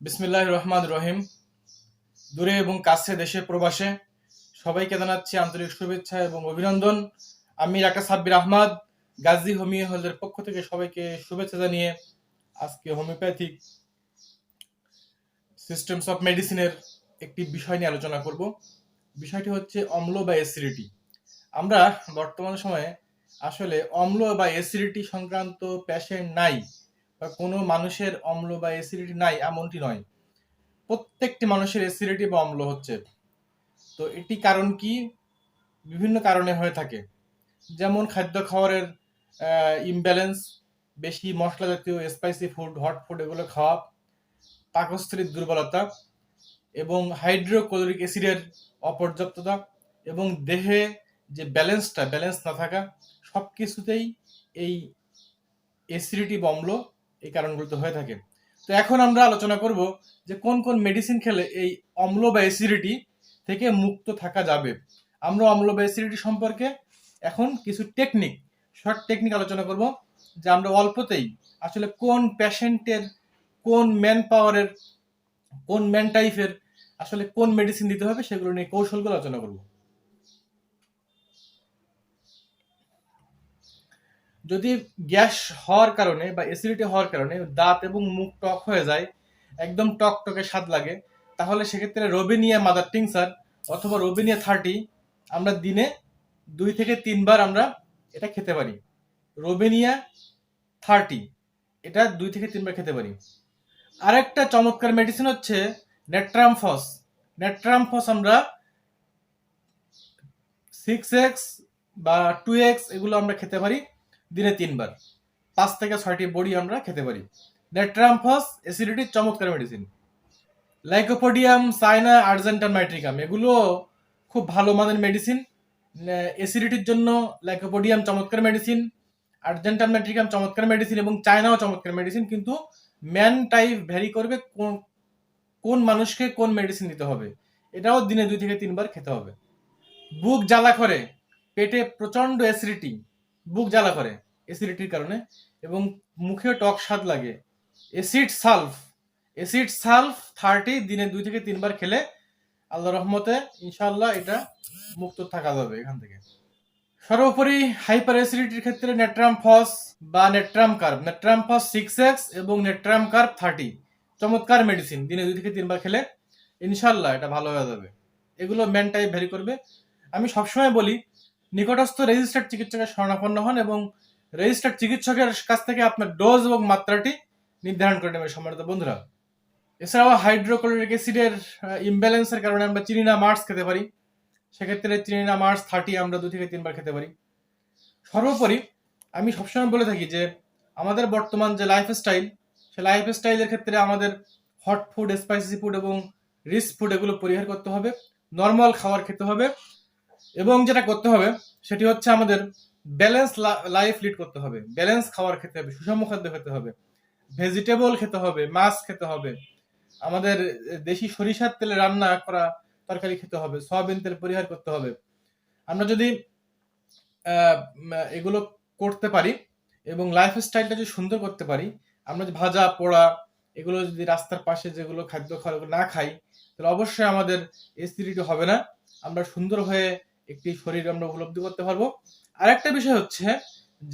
বিসমিল্লাহ রহমান রহিম। দূরে এবং কাছে দেশে প্রবাসে সবাইকে জানাচ্ছি আন্তরিক শুভেচ্ছা এবং অভিনন্দন। আমি ডাক্তার সাব্বির আহমদ, গাজী হোমিও হলের পক্ষ থেকে সবাইকে শুভেচ্ছা জানিয়ে আজকে হোমিওপ্যাথিক সিস্টেমস অফ মেডিসিনের একটি বিষয় নিয়ে আলোচনা করব। বিষয়টি হচ্ছে অম্ল বা অ্যাসিডিটি আমরা বর্তমান সময়ে আসলে অম্ল বা অ্যাসিডিটি সংক্রান্ত পেশেন্ট নাই। বা কোনো মানুষের অম্ল বা অ্যাসিডিটি নাই, এমনটি নয়। প্রত্যেকটি মানুষের অ্যাসিডিটি বা অম্ল হচ্ছে। তো এটি কারণ কি? বিভিন্ন কারণে হয়ে থাকে। যেমন খাদ্য খাবারের ইমব্যালেন্স বেশি মশলা জাতীয় স্পাইসি ফুড হট ফুড এগুলো খাওয়া, পাকস্থলীর দুর্বলতা এবং হাইড্রোক্লোরিক অ্যাসিডের অপর্যাপ্ততা এবং দেহে যে ব্যালেন্সটা ব্যালেন্স না থাকা সব কিছুতেই এই অ্যাসিডিটি বা অম্ল এই কারণগুলোতে হয়ে থাকে। তো এখন আমরা আলোচনা করব যে কোন কোন মেডিসিন খেলে এই অম্ল বা অ্যাসিডিটি থেকে মুক্ত থাকা যাবে। আমরা অম্ল বা অ্যাসিডিটি সম্পর্কে এখন কিছু টেকনিক শর্ট টেকনিক আলোচনা করব, যে আমরা অল্পতেই আসলে কোন পেশেন্টের কোন ম্যান পাওয়ারের কোন ম্যান টাইপের আসলে কোন মেডিসিন দিতে হবে সেগুলো নিয়ে কৌশলগুলো আলোচনা করব। যদি গ্যাস হওয়ার কারণে বা অ্যাসিডিটি হওয়ার কারণে দাঁত এবং মুখ টক হয়ে যায়, একদম টক টকে স্বাদ লাগে, তাহলে সেক্ষেত্রে রোবেনিয়া মাদার টিংসার অথবা রোবেনিয়া থার্টি আমরা দিনে দুই থেকে তিনবার আমরা এটা খেতে পারি। রোবেনিয়া থার্টি এটা দুই থেকে তিনবার খেতে পারি। আরেকটা চমৎকার মেডিসিন হচ্ছে নেট্রামফস নেট্রামফস আমরা সিক্স এক্স বা টু এক্স এগুলো আমরা খেতে পারি। দিনে তিনবার। পাঁচ থেকে ছয়টি বড়ি আমরা খেতে পারি। নেট্রামফস অ্যাসিডিটির চমৎকার medicine lycopodium, cina argentum nitricum, এগুলো খুব ভালো মানের মেডিসিন অ্যাসিডিটির জন্য লাইকোপোডিয়াম চমৎকার মেডিসিন আর্জেন্টান মাইট্রিকাম চমৎকার মেডিসিন এবং চায়নাও চমৎকার মেডিসিন কিন্তু ম্যান টাইপ ভ্যারি করবে কোন কোন মানুষকে কোন মেডিসিন দিতে হবে? এটাও দিনে দুই থেকে তিনবার খেতে হবে। বুক জ্বালা করে, পেটে প্রচণ্ড অ্যাসিডিটি বুক জ্বালা করে অ্যাসিডিটির কারণে এবং মুখে টক স্বাদ লাগে। Acid sulph acid sulph thirty দিনে দুই থেকে তিনবার খেলে আল্লাহ রহমতে ইনশাল্লাহ এটা মুক্ত থাকা যাবে এখান থেকে। সর্বোপরি হাইপার অ্যাসিডিটির ক্ষেত্রে নেট্রাম ফস বা natrum carb natrum phos six X এবং নেট্রাম কার্ভ থার্টি চমৎকার মেডিসিন দিনে দুই থেকে তিনবার খেলে ইনশাল্লাহ এটা ভালো হয়ে যাবে। এগুলো মেন টাইপ ভ্যারি করবে। আমি সবসময় বলি নিকটস্থ রেজিস্টার্ড চিকিৎসকের শরণাপন্ন হন এবং রেজিস্টার্ড চিকিৎসকের কাছ থেকে আপনার ডোজ এবং মাত্রাটি নির্ধারণ করে নেবেন সম্মানিত বন্ধুরা। এছাড়াও হাইড্রোক্লোরিক অ্যাসিডের ইমব্যালেন্সের কারণে আমরা চিনিনা মার্স খেতে পারি। সেক্ষেত্রে চিনিনা মার্স থার্টি, আমরা দু থেকে তিনবার খেতে পারি। সর্বোপরি আমি সবসময় বলে থাকি যে, আমাদের বর্তমান যে লাইফস্টাইল সে লাইফস্টাইলের ক্ষেত্রে আমাদের হট ফুড স্পাইসি ফুড এবং রিচ ফুড এগুলো পরিহার করতে হবে। নর্মাল খাবার খেতে হবে। এবং যেটা করতে হবে, সেটি হচ্ছে আমাদের ব্যালেন্স লাইফ লিড করতে হবে। ব্যালেন্স খাওয়ার খেতে হবে, সুষম খাদ্য খেতে হবে ভেজিটেবল খেতে হবে, মাছ খেতে হবে, আমাদের দেশি সরিষার তেলে রান্না করা তরকারি খেতে হবে, সয়াবিন তেল পরিহার করতে হবে। আমরা যদি এগুলো করতে পারি এবং লাইফ স্টাইলটা যদি সুন্দর করতে পারি, আমরা যে ভাজা, পোড়া এগুলো যদি রাস্তার পাশে যেগুলো খাদ্য খাবার না খাই, তাহলে অবশ্যই আমাদের এসিডিটি হবে না। আমরা সুন্দর হয়ে একটি শরীর আমরা উপলব্ধি করতে পারব। আরেকটা বিষয় হচ্ছে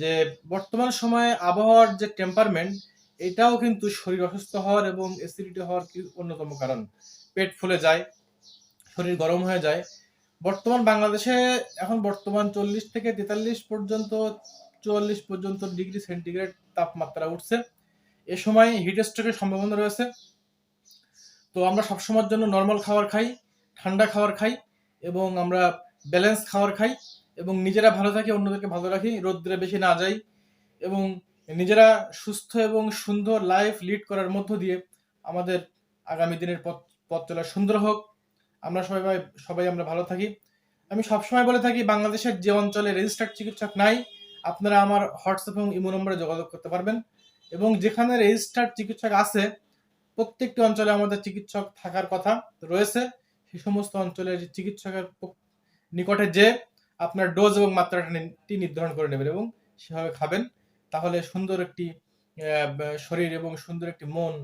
যে, বর্তমান সময়ে আবহাওয়ার যে টেম্পারমেন্ট এটাও কিন্তু শরীর অসুস্থ হওয়ার এবং অ্যাসিডিটি হওয়ার অন্যতম কারণ। পেট ফুলে যায়, শরীর গরম হয়ে যায়। বর্তমান বাংলাদেশে এখন বর্তমান চল্লিশ থেকে তেতাল্লিশ পর্যন্ত, চুয়াল্লিশ পর্যন্ত ডিগ্রি সেন্টিগ্রেড তাপমাত্রা উঠছে। এ সময় হিট স্ট্রোকের সম্ভাবনা রয়েছে। তো আমরা সবসময়ের জন্য নর্মাল খাবার খাই, ঠান্ডা খাবার খাই এবং আমরা ব্যালেন্স খাওয়ার খাই এবং নিজেরা ভালো থাকি, অন্যদেরকে ভালো রাখি, রোদ্রে বেশি না যাই এবং নিজেরা সুস্থ এবং সুন্দর লাইফ লিড করার মধ্য দিয়ে আমাদের আগামী দিনের পথ পথ চলা সুন্দর হোক। আমরা সবাই সবাই আমরা ভালো থাকি। আমি সবসময় বলে থাকি, বাংলাদেশের যে অঞ্চলে রেজিস্টার্ড চিকিৎসক নাই, আপনারা আমার হোয়াটসঅ্যাপ এবং ইমো নম্বরে যোগাযোগ করতে পারবেন এবং যেখানে রেজিস্টার্ড চিকিৎসক আছে, প্রত্যেকটি অঞ্চলে আমাদের চিকিৎসক থাকার কথা রয়েছে। সেই সমস্ত অঞ্চলের চিকিৎসকের নিকটে যে আপনার ডোজ এবং মাত্রাটি নির্ধারণ করে নেবেন এবং সেভাবে খাবেন। তাহলে সুন্দর একটি শরীর এবং সুন্দর একটি মন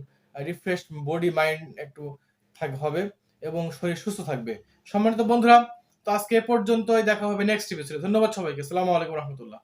রিফ্রেশ বডি মাইন্ড একটু থাক, হবে এবং শরীর সুস্থ থাকবে। সম্মানিত বন্ধুরা, তো আজকে এ পর্যন্তই। দেখা হবে নেক্সট এপিসোডে ধন্যবাদ সবাইকে। আসসালামু আলাইকুম রহমতুল্লাহ।